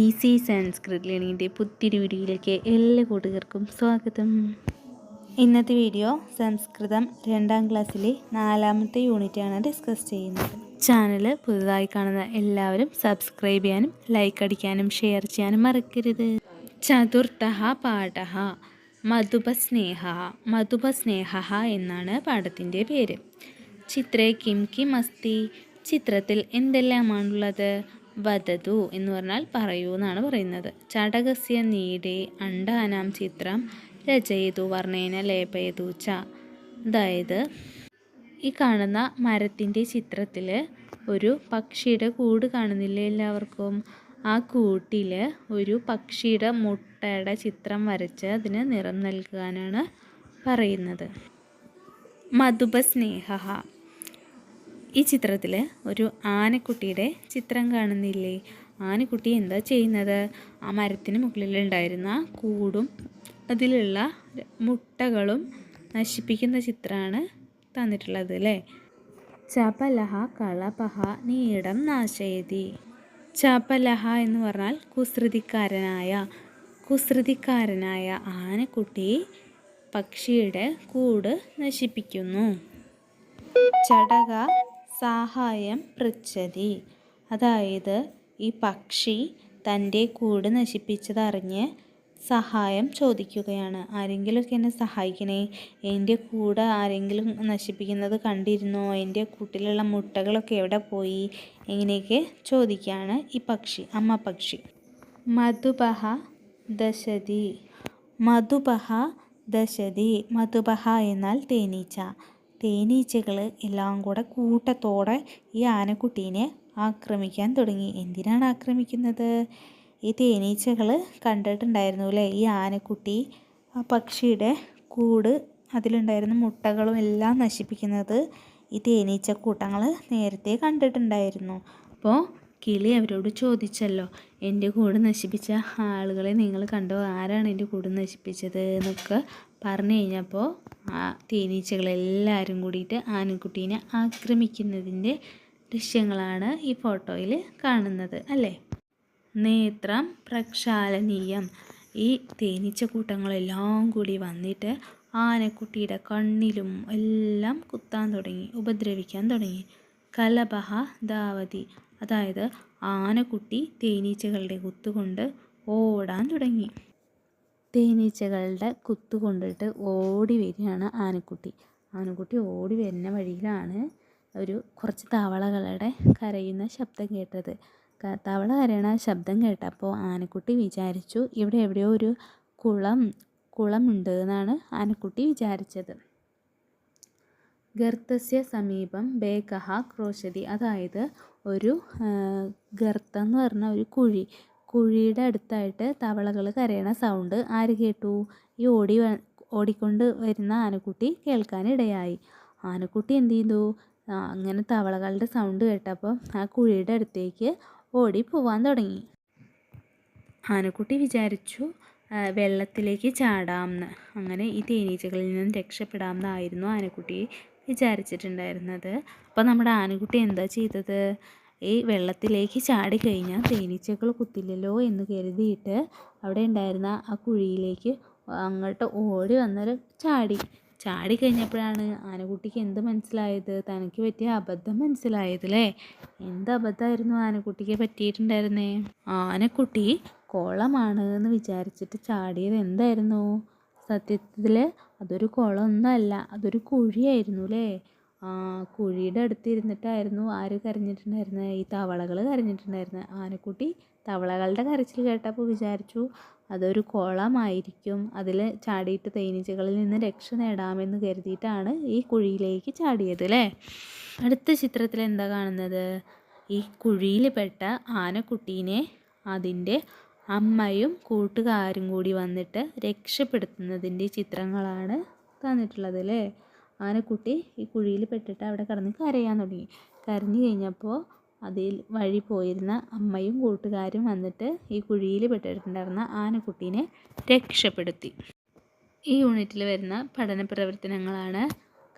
Easy Sanskrit ലേണിങ്ങിന്റെ പുത്തിരി വീഡിയോയിലേക്ക് എല്ലാ കൂട്ടുകാർക്കും സ്വാഗതം. ഇന്നത്തെ വീഡിയോ സംസ്കൃതം രണ്ടാം ക്ലാസ്സിലെ നാലാമത്തെ യൂണിറ്റാണ് ഡിസ്കസ് ചെയ്യുന്നത്. ചാനൽ പുതുതായി കാണുന്ന എല്ലാവരും സബ്സ്ക്രൈബ് ചെയ്യാനും ലൈക്ക് അടിക്കാനും ഷെയർ ചെയ്യാനും മറക്കരുത്. ചതുർത്ഥ പാഠ മധുപസ്നേഹ മധുപസ്നേഹ എന്നാണ് പാഠത്തിന്റെ പേര്. ചിത്രേ കിം കിം അസ്തി ചിത്രത്തിൽ എന്തെല്ലാമാണുള്ളത്? വദതു എന്ന് പറഞ്ഞാൽ പറയൂ എന്നാണ് പറയുന്നത്. ചടകസ്യ നീടെ അണ്ടാനാം ചിത്രം രചയതു വർണേന ലേപയതു ച. അതായത് ഈ കാണുന്ന മരത്തിന്റെ ചിത്രത്തിൽ ഒരു പക്ഷിയുടെ കൂട് കാണുന്നില്ലേ എല്ലാവർക്കും? ആ കൂട്ടിൽ ഒരു പക്ഷിയുടെ മുട്ടയുടെ ചിത്രം വരച്ച് അതിന് നിറം നൽകാനാണ് പറയുന്നത്. മധുപസ്നേഹ. ഈ ചിത്രത്തിൽ ഒരു ആനക്കുട്ടിയുടെ ചിത്രം കാണുന്നില്ലേ? ആനക്കുട്ടി എന്താ ചെയ്യുന്നത്? ആ മരത്തിന് മുകളിലുണ്ടായിരുന്ന കൂടും അതിലുള്ള മുട്ടകളും നശിപ്പിക്കുന്ന ചിത്രമാണ് തന്നിട്ടുള്ളത് അല്ലേ? ചപലഹ കളപഹ നീടം നാശയതി. ചപലഹ എന്ന് പറഞ്ഞാൽ കുസൃതിക്കാരനായ കുസൃതിക്കാരനായ ആനക്കുട്ടി പക്ഷിയുടെ കൂട് നശിപ്പിക്കുന്നു. ചടക സഹായം പൃച്ഛതി. അതായത് ഈ പക്ഷി തന്റെ കൂട് നശിപ്പിച്ചതറിഞ്ഞ് സഹായം ചോദിക്കുകയാണ്. ആരെങ്കിലുമൊക്കെ എന്നെ സഹായിക്കണേ? എന്റെ കൂട് ആരെങ്കിലും നശിപ്പിക്കുന്നത് കണ്ടിരുന്നോ? എന്റെ കൂട്ടിലുള്ള മുട്ടകളൊക്കെ എവിടെ പോയി? ഇങ്ങനെയൊക്കെ ചോദിക്കുകയാണ് ഈ പക്ഷി അമ്മ പക്ഷി. മധുപഹ ദശതി. മധുപഹ ദശതി. മധുപഹ എന്നാൽ തേനീച്ച. തേനീച്ചകൾ എല്ലാം കൂടെ കൂട്ടത്തോടെ ഈ ആനക്കുട്ടീനെ ആക്രമിക്കാൻ തുടങ്ങി. എന്തിനാണ് ആക്രമിക്കുന്നത്? ഈ തേനീച്ചകൾ കണ്ടിട്ടുണ്ടായിരുന്നു അല്ലേ? ഈ ആനക്കുട്ടി ആ പക്ഷിയുടെ കൂട് അതിലുണ്ടായിരുന്ന മുട്ടകളും എല്ലാം നശിപ്പിക്കുന്നത് ഈ തേനീച്ച കൂട്ടങ്ങൾ നേരത്തെ കണ്ടിട്ടുണ്ടായിരുന്നു. അപ്പോൾ കിളി അവരോട് ചോദിച്ചല്ലോ എന്റെ കൂട് നശിപ്പിച്ച ആളുകളെ നിങ്ങൾ കണ്ടോ? ആരാണ് എന്റെ കൂട് നശിപ്പിച്ചത്? എന്നൊക്കെ പറഞ്ഞു കഴിഞ്ഞപ്പോൾ ആ തേനീച്ചകളെല്ലാവരും കൂടിയിട്ട് ആനക്കുട്ടീനെ ആക്രമിക്കുന്നതിന്റെ ദൃശ്യങ്ങളാണ് ഈ ഫോട്ടോയിൽ കാണുന്നത് അല്ലേ? നേത്രം പ്രക്ഷാലനീയം. ഈ തേനീച്ച കൂട്ടങ്ങളെല്ലാം കൂടി വന്നിട്ട് ആനക്കുട്ടിയുടെ കണ്ണിലും എല്ലാം കുത്താൻ തുടങ്ങി ഉപദ്രവിക്കാൻ തുടങ്ങി. കലബഹ ദാവതി അതായത് ആനക്കുട്ടി തേനീച്ചകളുടെ കുത്തുകൊണ്ട് ഓടാൻ തുടങ്ങി. തേനീച്ചകളുടെ കുത്തു കൊണ്ടിട്ട് ഓടി വരികയാണ് ആനക്കുട്ടി. ആനക്കുട്ടി ഓടി വരുന്ന വഴിയിലാണ് ഒരു കുറച്ച് തവളകളുടെ കരയുന്ന ശബ്ദം കേട്ടത്. തവള കരയണ ശബ്ദം കേട്ടപ്പോൾ ആനക്കുട്ടി വിചാരിച്ചു ഇവിടെ എവിടെയോ ഒരു കുളം കുളമുണ്ട് എന്നാണ് ആനക്കുട്ടി വിചാരിച്ചത്. ഗർത്തസ്യ സമീപം ബേകഹ ക്രോശതി അതായത് ഒരു ഗർത്തം എന്ന് പറഞ്ഞ ഒരു കുഴി കുഴിയുടെ അടുത്തായിട്ട് തവളകൾ കരയണ സൗണ്ട് ആര് കേട്ടു? ഈ ഓടി ഓടിക്കൊണ്ട് വരുന്ന ആനക്കുട്ടി കേൾക്കാനിടയായി. ആനക്കുട്ടി എന്ത് ചെയ്തു? അങ്ങനെ തവളകളുടെ സൗണ്ട് കേട്ടപ്പോൾ ആ കുഴിയുടെ അടുത്തേക്ക് ഓടി പോവാൻ തുടങ്ങി. ആനക്കുട്ടി വിചാരിച്ചു വെള്ളത്തിലേക്ക് ചാടാമെന്ന് അങ്ങനെ ഈ തേനീച്ചകളിൽ നിന്ന് രക്ഷപ്പെടാമെന്നായിരുന്നു ആനക്കുട്ടി വിചാരിച്ചിട്ടുണ്ടായിരുന്നത്. അപ്പോൾ നമ്മുടെ ആനക്കുട്ടി എന്താ ചെയ്തത്? ഈ വെള്ളത്തിലേക്ക് ചാടി കഴിഞ്ഞാൽ തേനീച്ചകൾ കുത്തില്ലല്ലോ എന്ന് കരുതിയിട്ട് അവിടെ ഉണ്ടായിരുന്ന ആ കുഴിയിലേക്ക് അങ്ങോട്ട് ഓടി വന്നൊരു ചാടി. ചാടി കഴിഞ്ഞപ്പോഴാണ് ആനക്കുട്ടിക്ക് എന്ത് മനസ്സിലായത്? തനിക്ക് പറ്റിയ അബദ്ധം മനസ്സിലായത് അല്ലേ? എന്ത് അബദ്ധമായിരുന്നു ആനക്കുട്ടിക്ക് പറ്റിയിട്ടുണ്ടായിരുന്നേ? ആനക്കുട്ടി കുളമാണ് എന്ന് വിചാരിച്ചിട്ട് ചാടിയത് എന്തായിരുന്നു? സത്യത്തിൽ അതൊരു കുളമൊന്നുമല്ല അതൊരു കുഴിയായിരുന്നു അല്ലേ? കുഴിയുടെ അടുത്ത് ഇരുന്നിട്ടായിരുന്നു ആര് കരഞ്ഞിട്ടുണ്ടായിരുന്നത് ഈ തവളകൾ കരഞ്ഞിട്ടുണ്ടായിരുന്നത് ആനക്കുട്ടി തവളകളുടെ കരച്ചിൽ കേട്ടപ്പോൾ വിചാരിച്ചു അതൊരു കുളമായിരിക്കും. അതിൽ ചാടിയിട്ട് തേനീച്ചകളിൽ നിന്ന് രക്ഷ നേടാമെന്ന് കരുതിയിട്ടാണ് ഈ കുഴിയിലേക്ക് ചാടിയത് അല്ലേ അടുത്ത ചിത്രത്തിൽ എന്താ കാണുന്നത്? ഈ കുഴിയിൽ പെട്ട ആനക്കുട്ടീനെ അതിന്റെ അമ്മയും കൂട്ടുകാരും കൂടി വന്നിട്ട് രക്ഷപ്പെടുത്തുന്നതിന്റെ ചിത്രങ്ങളാണ് തന്നിട്ടുള്ളത് അല്ലേ ആനക്കുട്ടി ഈ കുഴിയിൽ പെട്ടിട്ട് അവിടെ കിടന്ന് കരയാൻ തുടങ്ങി. കരഞ്ഞു കഴിഞ്ഞപ്പോൾ അതിൽ വഴി പോയിരുന്ന അമ്മയും കൂട്ടുകാരും വന്നിട്ട് ഈ കുഴിയിൽ പെട്ടിട്ടുണ്ടായിരുന്ന ആനക്കുട്ടീനെ രക്ഷപ്പെടുത്തി. ഈ യൂണിറ്റിൽ വരുന്ന പഠന പ്രവർത്തനങ്ങളാണ്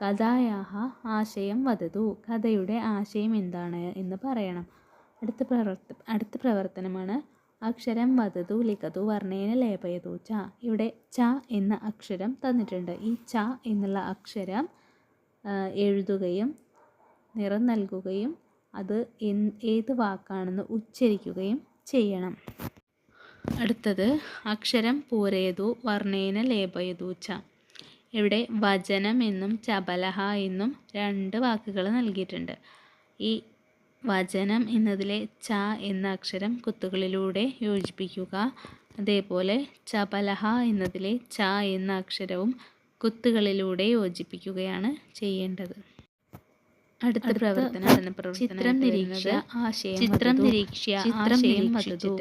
കഥായാഹ ആശയം വധതു കഥയുടെ ആശയം എന്താണ് എന്ന് പറയണം. അടുത്ത പ്രവർത്ത അടുത്ത പ്രവർത്തനമാണ് അക്ഷരം വധതു ലിഖതു വർണേന ലേപയതു ച. ഇവിടെ ച എന്ന അക്ഷരം തന്നിട്ടുണ്ട്. ഈ ച എന്നുള്ള അക്ഷരം എഴുതുകയും നിറം നൽകുകയും അത് ഏത് വാക്കാണെന്ന് ഉച്ചരിക്കുകയും ചെയ്യണം. അടുത്തത് അക്ഷരം പൂരയതു വർണേന ലേപയതു ച. ഇവിടെ വചനം എന്നും ചപലഹ എന്നും രണ്ട് വാക്കുകൾ നൽകിയിട്ടുണ്ട്. ഈ വചനം എന്നതിലെ ച എന്ന അക്ഷരം കുത്തുകളിലൂടെ യോജിപ്പിക്കുക. അതേപോലെ ചപലഹ എന്നതിലെ ച എന്ന അക്ഷരവും കുത്തുകളിലൂടെ യോജിപ്പിക്കുകയാണ് ചെയ്യേണ്ടത്. അടുത്ത പ്രവർത്തനം ചിത്രം നിരീക്ഷ ആശയം ചിത്രം നിരീക്ഷ ആശയം വധതു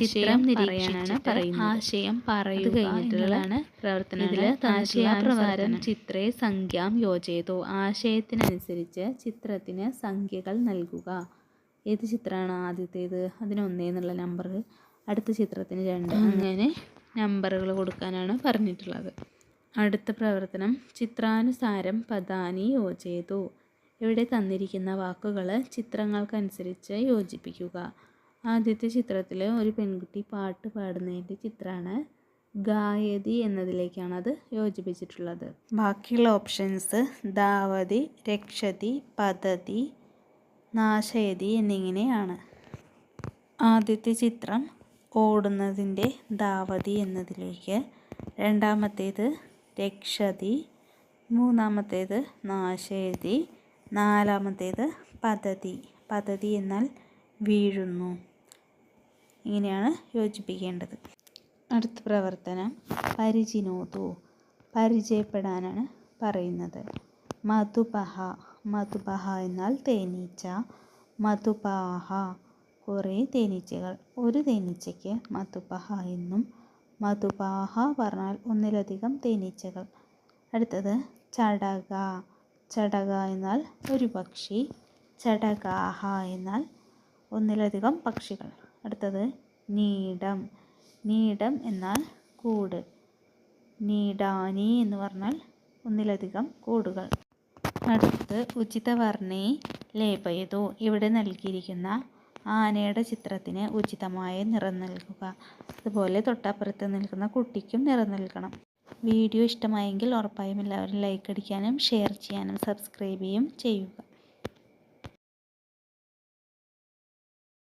ചിത്രം നിരീക്ഷണമാണ് പറയുന്നത്. ആശയം പറയുക കഴിഞ്ഞിട്ടുള്ളതാണ് പ്രവർത്തനം. ഇതിൽ ആശയപ്രകാരം ചിത്രേ സംഖ്യാം യോജയതോ. ആശയത്തിനനുസരിച്ച് ചിത്രത്തിന് സംഖ്യകൾ നൽകുക. ഏത് ചിത്രമാണ് ആദ്യത്തേത്? അതിന് ഒന്നേ എന്നുള്ള നമ്പർ അടുത്ത ചിത്രത്തിന് രണ്ട്. അങ്ങനെ നമ്പറുകൾ കൊടുക്കാനാണ് പറഞ്ഞിട്ടുള്ളത്. അടുത്ത പ്രവർത്തനം. ചിത്രാനുസാരം പദാനി യോജയതു. ഇവിടെ തന്നിരിക്കുന്ന വാക്കുകൾ ചിത്രങ്ങൾക്കനുസരിച്ച് യോജിപ്പിക്കുക. ആദ്യത്തെ ചിത്രത്തിൽ ഒരു പെൺകുട്ടി പാട്ട് പാടുന്നതിന്റെ ചിത്രമാണ് ഗായതി എന്നതിലേക്കാണ് അത് യോജിപ്പിച്ചിട്ടുള്ളത്. ബാക്കിയുള്ള ഓപ്ഷൻസ് ദാവതി രക്ഷതി പദ്ധതി നാശയതി എന്നിങ്ങനെയാണ്. ആദ്യത്തെ ചിത്രം ഓടുന്നതിന്റെ ദാവതി എന്നതിലേക്ക് രണ്ടാമത്തേത് രക്ഷതി മൂന്നാമത്തേത് നാശയതി നാലാമത്തേത് പദ്ധതി. പദ്ധതി എന്നാൽ വീഴുന്നു. ഇങ്ങനെയാണ് യോജിപ്പിക്കേണ്ടത്. അടുത്ത പ്രവർത്തനം പരിചിനോതു. പരിചയപ്പെടാനാണ് പറയുന്നത്. മധുപഹ. മധുപഹ എന്നാൽ തേനീച്ച. മധുപാഹ. കുറേ തേനീച്ചകൾ. ഒരു തേനീച്ചയ്ക്ക് മധുപഹ എന്നും മധുപാഹ പറഞ്ഞാൽ ഒന്നിലധികം തേനീച്ചകൾ. അടുത്തത് ചടക ചടക എന്നാൽ ഒരു പക്ഷി ചടകാഹ എന്നാൽ ഒന്നിലധികം പക്ഷികൾ. അടുത്തത് നീടം. നീടം എന്നാൽ കൂട്. നീടാനി എന്ന് പറഞ്ഞാൽ ഒന്നിലധികം കൂടുകൾ. അടുത്തത് ഉചിതവർണേ ലേപയതു. ഇവിടെ നൽകിയിരിക്കുന്ന ആനയുടെ ചിത്രത്തിന് ഉചിതമായ നിറം നൽകുക. അതുപോലെ തൊട്ടപ്പുറത്ത് നിൽക്കുന്ന കുട്ടിക്കും നിറം നൽകണം. വീഡിയോ ഇഷ്ടമായെങ്കിൽ ഉറപ്പായും എല്ലാവരും ലൈക്ക് അടിക്കാനും ഷെയർ ചെയ്യാനും സബ്സ്ക്രൈബ് ചെയ്യും ചെയ്യുക.